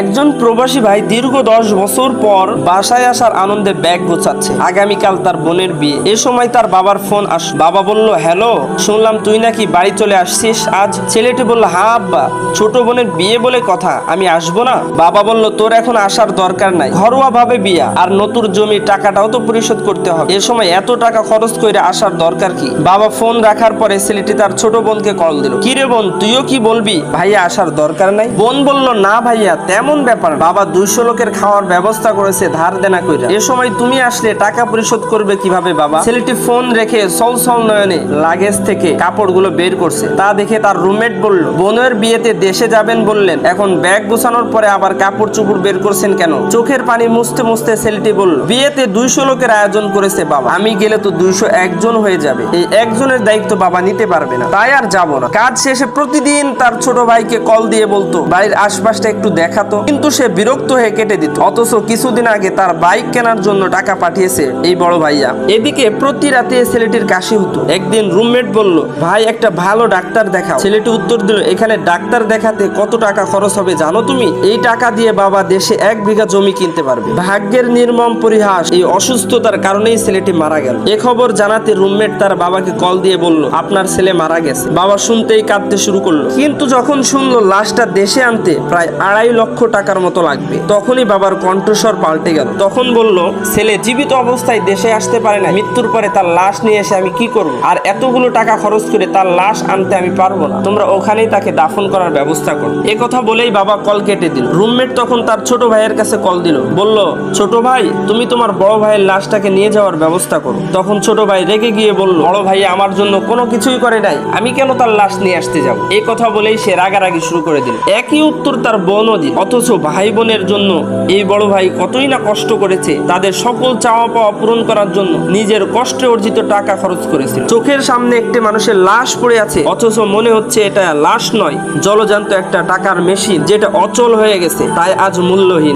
একজন প্রবাসী ভাই দীর্ঘ দশ বছর পর বাসায় আসার আনন্দে ব্যাগ গোছাচ্ছে। আগামীকাল তার বোনের বিয়ে। এ সময় তার বাবার ফোন আস বাবা বলল, হ্যালো, শুনলাম তুই নাকি বাড়ি চলে আসছিস। আজ ছেলেটি বলল হা আব্বা, ছোট বোনের বিয়ে বলে কথা, আমি আসব না। বাবা বলল, তোর এখন আসার দরকার নাই। ঘরোয়া ভাবে বিয়া, আর নতুন জমির টাকাটাও তো পরিশোধ করতে হবে। এ সময় এত টাকা খরচ করে আসার দরকার কি? বাবা ফোন রাখার পরে ছেলেটি তার ছোট বোনকে কল দিল কি রে বোন, তুইও কি বলবি? ভাইয়া, আসার দরকার নাই। বোন বলল, না ভাইয়া, তেমন ব্যাপার। বাবা দুইশো লোকের খাওয়ার ব্যবস্থা করেছে, ধার দেনা কইরা। এ সময় তুমি আসলে টাকা পরিশোধ করবে কীভাবে বাবা? ছেলেটি ফোন রেখে সল সল নয়নে লাগেজ থেকে কাপড়গুলো বের করছে। তা দেখে তার রুমমেট বলল, বোনের বিয়েতে দেশে যাবেন বললেন। এখন ব্যাগ গোছানোর পরে আবার কাপড় চুপড় বের করছেন কেন? চোখের পানি মুছতে মুছতে ছেলেটি বলল, বিয়েতে দুইশো লোকের আয়োজন করেছে বাবা। আমি গেলে তো দুইশো একজন হয়ে যাবে। এই একজনের দায়িত্ব বাবা নিতে পারবে না। তাই আর যাব না। কাজ শেষে প্রতিদিন তার ছোট ভাইকে কল দিয়ে বলতো বাড়ির আশপাশটা একটু দেখাতো কিন্তু সে বিরক্ত হয়ে কেটে দিত। অথচ কিছুদিন আগে তার বাইক কেনার জন্য টাকা পাঠিয়েছে এই বড় ভাইয়া। এদিকে প্রতি রাতে ছেলেটির কাশি হতো। একদিন রুমমেট বলল, ভাই, একটা ভালো ডাক্তার দেখাও। ছেলেটি উত্তর দিল, এখানে ডাক্তার দেখাতে কত টাকা খরচ হবে জানো তুমি? এই টাকা দিয়ে বাবা দেশে এক বিঘা জমি কিনতে পারবে। ভাগ্যের নির্মম পরিহাস এই অসুস্থতার কারণেই ছেলেটি মারা গেল। এ খবর জানাতে রুমমেট তার বাবাকে কল দিয়ে বলল, আপনার ছেলে মারা গেছে। বাবা শুনতেই কাঁদতে শুরু করল। কিন্তু যখন শুনলো, লাশটা দেশে আনতে প্রায় আড়াই লক্ষ টাকার মতো লাগবে। তখনই বাবার কণ্ঠস্বর পাল্টে গেল। তখন বলল, ছেলে, জীবিত অবস্থায় দেশে আসতে পারে না মৃত্যুর পরে তার লাশ নিয়ে এসে আমি কি করব? আর এতগুলো টাকা খরচ করে তার লাশ আনতে আমি পারব না। তোমরা ওখানেই তাকে দাফন করার ব্যবস্থা করো। এ কথা বলেই বাবা কল কেটে দিল। রুমমেট তখন তার ছোট ভাইয়ের কাছে কল দিল। বলল, ছোট ভাই, তুমি তোমার বড় ভাইয়ের লাশটাকে নিয়ে যাওয়ার ব্যবস্থা করো। তখন ছোট ভাই রেগে গিয়ে বলল, বড় ভাই আমার জন্য কোনো কিছুই করে নাই। আমি কেন তার লাশ নিয়ে আসতে যাব? এই কথা বলেই সে রাগারাগি শুরু করে দিল। একই উত্তর তার বোনও দিল। অথচ ভাই বোনের জন্য এই বড় ভাই কতই না কষ্ট করেছে তাদের সকল চাওয়া পাওয়া পূরণ করার জন্য নিজের কষ্টে অর্জিত টাকা খরচ করেছিল। চোখের সামনে একটি মানুষের লাশ পড়ে আছে, অথচ মনে হচ্ছে এটা লাশ নয়, জলজান্ত একটা টাকার মেশিন যেটা অচল হয়ে গেছে, তাই আজ মূল্যহীন।